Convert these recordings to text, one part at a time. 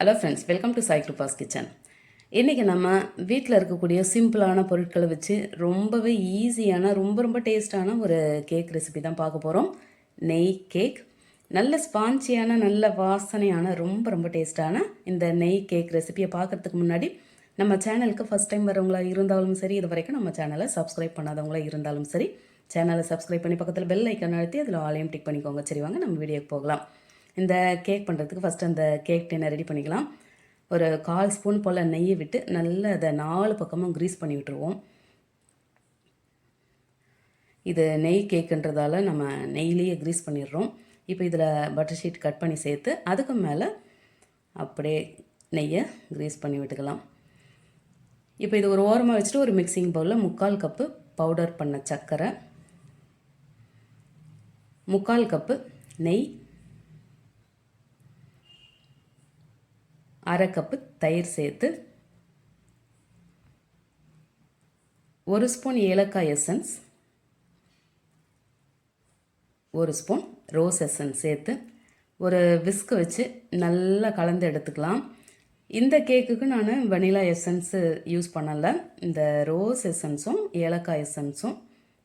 Hello friends welcome to சைக்ளோபாஸ் kitchen இன்றைக்கி நம்ம வீட்டில் இருக்கக்கூடிய சிம்பிளான பொருட்களை வச்சு ரொம்பவே ஈஸியான ரொம்ப ரொம்ப டேஸ்டான ஒரு கேக் ரெசிபி தான் பார்க்க போகிறோம் நெய் கேக் நல்ல ஸ்பான்ச்சியான நல்ல வாசனையான ரொம்ப ரொம்ப டேஸ்டான இந்த நெய் கேக் ரெசிபியை பார்க்குறதுக்கு முன்னாடி நம்ம சேனலுக்கு ஃபஸ்ட் டைம் வரவங்களா இருந்தாலும் சரி இது வரைக்கும் நம்ம சேனலை சப்ஸ்கிரைப் பண்ணாதவங்களா இருந்தாலும் சரி சேனலை சப்ஸ்கிரைப் பண்ணி பக்கத்தில் பெல் ஐக்கன் அழுத்தி அதில் ஆலையும் டிக் பண்ணிக்கோங்க. சரி வாங்க நம்ம வீடியோக்கு போகலாம். இந்த கேக் பண்ணுறதுக்கு ஃபஸ்ட்டு அந்த கேக் டின்னை ரெடி பண்ணிக்கலாம். ஒரு கால் ஸ்பூன் போல் நெய்யை விட்டு நல்லா அதை நாலு பக்கமும் க்ரீஸ் பண்ணி விட்டுருவோம். இது நெய் கேக்குன்றதால நம்ம நெய்லேயே க்ரீஸ் பண்ணிடுறோம். இப்போ இதில் பட்டர் ஷீட் கட் பண்ணி சேர்த்து அதுக்கு மேலே அப்படியே நெய்யை க்ரீஸ் பண்ணி விட்டுக்கலாம். இப்போ இது ஒரு ஓரமாக வச்சுட்டு ஒரு மிக்சிங் பவுலில் முக்கால் கப்பு பவுடர் பண்ண சர்க்கரை முக்கால் கப்பு நெய் அரை கப்பு தயிர் சேர்த்து ஒரு ஸ்பூன் ஏலக்காய் எசன்ஸ் ஒரு ஸ்பூன் ரோஸ் எசன்ஸ் சேர்த்து ஒரு விஸ்கு வச்சு நல்லா கலந்து எடுத்துக்கலாம். இந்த கேக்குக்கு நான் வனிலா எசன்ஸு யூஸ் பண்ணலை. இந்த ரோஸ் எசன்ஸும் ஏலக்காய் எசன்ஸும்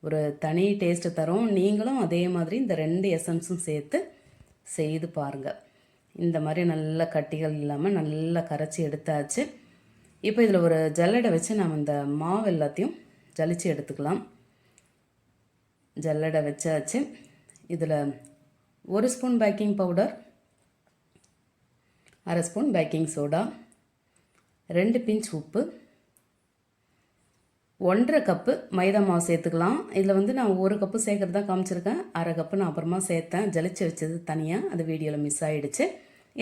ஒரு தனி டேஸ்ட்டு தரும். நீங்களும் அதே மாதிரி இந்த ரெண்டு எசன்ஸும் சேர்த்து செய்து பாருங்கள் இந்த மாதிரி நல்ல கட்டிகள் இல்லாமல் நல்லா கரைச்சி எடுத்தாச்சு. இப்போ இதில் ஒரு ஜல்லடை வச்சு நாம் இந்த மாவு எல்லாத்தையும் ஜலிச்சு எடுத்துக்கலாம். ஜல்லடை வச்சாச்சு. இதில் ஒரு ஸ்பூன் பேக்கிங் பவுடர் அரை ஸ்பூன் பேக்கிங் சோடா ரெண்டு பிஞ்ச் உப்பு ஒன்றரை கப்பு மைதா மாவு சேர்த்துக்கலாம். இதில் வந்து நான் ஒரு கப்பு சேர்க்குறது தான் காமிச்சிருக்கேன். அரை கப்பு நான் அப்புறமா சேர்த்தேன். ஜலிச்சு வச்சது தனியாக அது வீடியோவில் மிஸ் ஆகிடுச்சு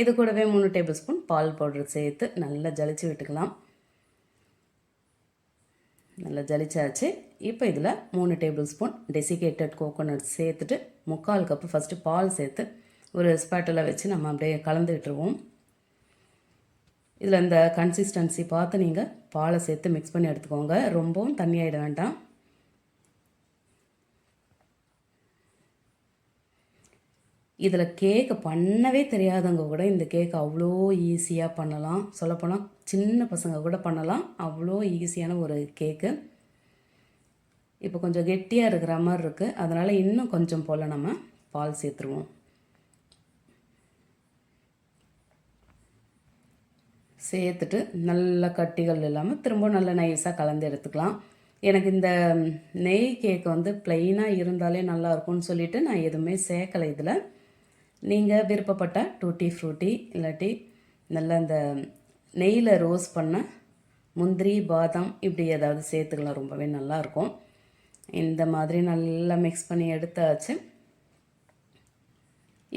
இது கூடவே மூணு டேபிள் ஸ்பூன் பால் பவுடர் சேர்த்து நல்லா ஜலிச்சு விட்டுக்கலாம். நல்லா ஜலிச்சாச்சு. இப்போ இதில் மூணு டேபிள் ஸ்பூன் டெசிகேட்டட் கோகோனட் சேர்த்துட்டு முக்கால் கப்பு ஃபஸ்ட்டு பால் சேர்த்து ஒரு ஸ்பேட்டில் வச்சு நம்ம அப்படியே கலந்து விட்டுருவோம். இதில் இந்த கன்சிஸ்டன்சி பார்த்து நீங்கள் பாலை சேர்த்து மிக்ஸ் பண்ணி எடுத்துக்கோங்க. ரொம்பவும் தண்ணி ஆகிட வேண்டாம். இதில் கேக்கு பண்ணவே தெரியாதவங்க கூட இந்த கேக் அவ்வளோ ஈஸியாக பண்ணலாம். சொல்லப்போனால் சின்ன பசங்க கூட பண்ணலாம். அவ்வளோ ஈஸியான ஒரு கேக்கு இப்போ கொஞ்சம் கெட்டியாக இருக்கிற மாதிரி இருக்குது அதனால் இன்னும் கொஞ்சம் போல் நம்ம பால் சேர்த்துருவோம். சேர்த்துட்டு நல்ல கட்டிகள் இல்லாமல் திரும்ப நல்ல நைஸாக கலந்து எடுத்துக்கலாம். எனக்கு இந்த நெய் கேக் வந்து ப்ளைனாக இருந்தாலே நல்லாயிருக்கும்னு சொல்லிவிட்டு நான் எதுவுமே சேர்க்கலை இதில். நீங்கள் விருப்பப்பட்ட டூட்டி ஃப்ரூட்டி இல்லாட்டி நல்ல அந்த நெய்யில் ரோஸ் பண்ண முந்திரி பாதாம் இப்படி ஏதாவது சேர்த்துக்கலாம். ரொம்பவே நல்லாயிருக்கும் இந்த மாதிரி நல்லா மிக்ஸ் பண்ணி எடுத்தாச்சு.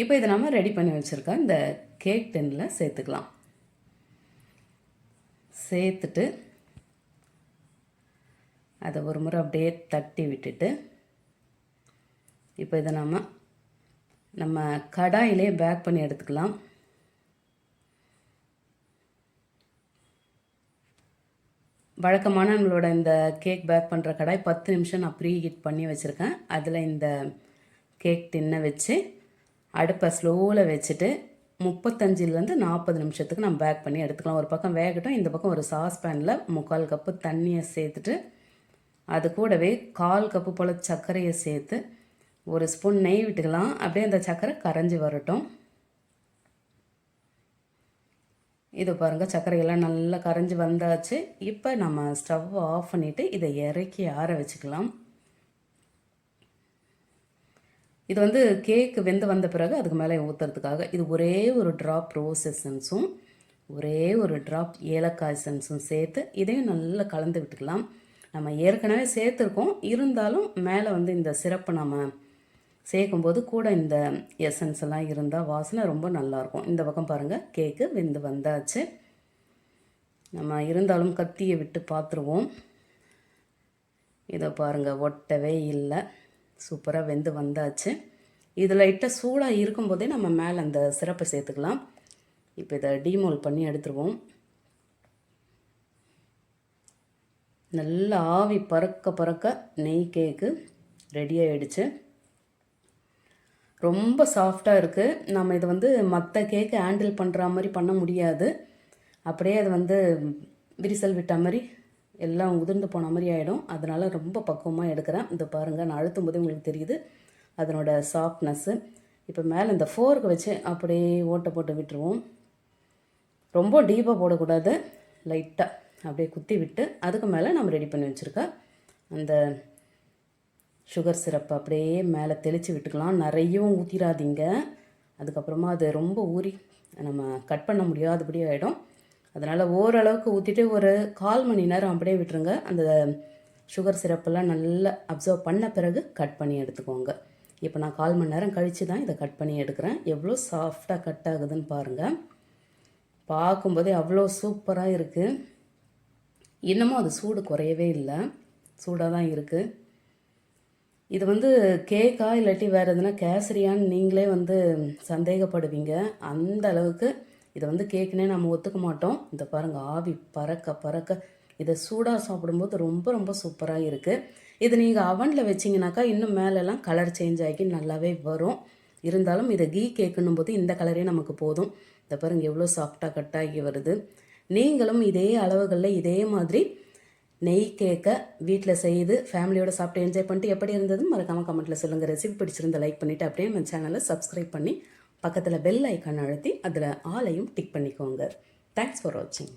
இப்போ இதை நம்ம ரெடி பண்ணி வச்சுருக்கோம் இந்த கேக் டென்னில் சேர்த்துக்கலாம். சேர்த்துட்டு அதை ஒரு முறை அப்படியே தட்டி விட்டுட்டு இப்போ இதை நம்ம நம்ம கடாயிலே பேக் பண்ணி எடுத்துக்கலாம். வழக்கமான நம்மளோட இந்த கேக் பேக் பண்ணுற கடாய் பத்து நிமிஷம் நான் ப்ரீ ஹீட் பண்ணி வச்சுருக்கேன். அதில் இந்த கேக் டின்னை வச்சு அடுப்பை ஸ்லோவில் வச்சுட்டு முப்பத்தஞ்சிலேருந்து நாற்பது நிமிஷத்துக்கு நம்ம பேக் பண்ணி எடுத்துக்கலாம். ஒரு பக்கம் வேகட்டும் இந்த பக்கம் ஒரு சாஸ் பேனில் முக்கால் கப்பு தண்ணியை சேர்த்துட்டு அது கூடவே கால் கப்பு போல் சர்க்கரையை சேர்த்து ஒரு ஸ்பூன் நெய் விட்டுக்கலாம். அப்படியே அந்த சர்க்கரை கரைஞ்சி வரட்டும். இதை பாருங்கள் சர்க்கரையெல்லாம் நல்லா கரைஞ்சி வந்தாச்சு. இப்போ நம்ம ஸ்டவ் ஆஃப் பண்ணிவிட்டு இதை இறக்கி ஆற வச்சுக்கலாம். இது வந்து கேக்கு வெந்து வந்த பிறகு அதுக்கு மேலே ஊற்றுறதுக்காக இது ஒரே ஒரு ட்ராப் ரோஸ் எசன்ஸும் ஒரே ஒரு ட்ராப் ஏலக்காய் எசன்ஸும் சேர்த்து இதையும் நல்லா கலந்து விட்டுக்கலாம். நம்ம ஏற்கனவே சேர்த்துருக்கோம். இருந்தாலும் மேலே வந்து இந்த சிறப்பு நம்ம சேர்க்கும்போது கூட இந்த எசன்ஸ் எல்லாம் இருந்தால் வாசனை ரொம்ப நல்லாயிருக்கும். இந்த பக்கம் பாருங்கள் கேக்கு வெந்து வந்தாச்சு. நம்ம இருந்தாலும் கத்தியை விட்டு பார்த்துருவோம். இதை பாருங்கள் ஒட்டவே இல்லை. சூப்பராக வெந்து வந்தாச்சு. இது லைட்டாக சூடாக இருக்கும்போதே நம்ம மேலே அந்த சிறப்பை சேர்த்துக்கலாம். இப்போ இதை டீமோல் பண்ணி எடுத்துருவோம். நல்லா ஆவி பறக்க பறக்க நெய் கேக்கு ரெடி ஆகிடுச்சு ரொம்ப சாஃப்டாக இருக்குது நம்ம இது வந்து மற்ற கேக்கை ஹேண்டில் பண்ணுற மாதிரி பண்ண முடியாது. அப்படியே அது வந்து விரிசல் விட்ட மாதிரி எல்லாம் உதிர்ந்து போன மாதிரி ஆகிடும் அதனால் ரொம்ப பக்குவமாக எடுக்கிறேன். இந்த பாருங்கள் நான் அழுத்தும் போதே உங்களுக்கு தெரியுது. அதனோட சாஃப்ட்னஸ்ஸு இப்போ மேலே இந்த ஃபோர்க்கு வச்சு அப்படியே ஓட்டை போட்டு விட்டுருவோம். ரொம்ப டீப்பாக போடக்கூடாது. லைட்டாக அப்படியே குத்தி விட்டு அதுக்கு மேலே நம்ம ரெடி பண்ணி வச்சுருக்க அந்த சுகர் சிரப்பை அப்படியே மேலே தெளித்து விட்டுக்கலாம். நிறையவும் ஊற்றிடாதீங்க அதுக்கப்புறமா அது ரொம்ப ஊறி நம்ம கட் பண்ண முடியாதபடி ஆகிடும் அதனால் ஓரளவுக்கு ஊற்றிட்டு ஒரு கால் மணி நேரம் அப்படியே விட்டுருங்க. அந்த சுகர் சிரப்பெல்லாம் நல்லா அப்சர்வ் பண்ண பிறகு கட் பண்ணி எடுத்துக்கோங்க. இப்போ நான் கால் மணி நேரம் கழித்து தான் இதை கட் பண்ணி எடுக்கிறேன். எவ்வளோ சாஃப்டாக கட் ஆகுதுன்னு பாருங்கள் பார்க்கும்போதே அவ்வளோ சூப்பராக இருக்குது இன்னமும் அது சூடு குறையவே இல்லை. சூடாக தான் இருக்குது இது வந்து கேக்கா இல்லாட்டி வேறு எதுனா கேசரியான்னு நீங்களே வந்து சந்தேகப்படுவீங்க. அந்த அளவுக்கு இதை வந்து கேக்குனே நம்ம ஒத்துக்க மாட்டோம். இந்த பாருங்கள் ஆவி பறக்க பறக்க. இதை சூடாக சாப்பிடும்போது ரொம்ப ரொம்ப சூப்பராக இருக்குது இது நீங்கள் அவனில் வச்சிங்கனாக்கா இன்னும் மேலெல்லாம் கலர் சேஞ்ச் ஆகி நல்லாவே வரும். இருந்தாலும் இதை கீ கேட்கணும் போது இந்த கலரே நமக்கு போதும். இந்த பாருங்கள் எவ்வளோ சாஃப்டாக கட் ஆகி வருது. நீங்களும் இதே அளவுகளில் இதே மாதிரி நெய் கேக்கை வீட்டில் செய்து ஃபேமிலியோட சாப்பிட்டு என்ஜாய் பண்ணிட்டு எப்படி இருந்தது மறக்காமல் கமெண்ட்டில் சொல்லுங்கள் ரெசிபி பிடிச்சிருந்த லைக் பண்ணிவிட்டு அப்படியே நம்ம சேனலை சப்ஸ்கிரைப் பண்ணி பக்கத்தில் பெல் ஐக்கான் அழுத்தி அதில் ஆலையும் டிக் பண்ணிக்கோங்க. தேங்க்ஸ் ஃபார் வாட்சிங்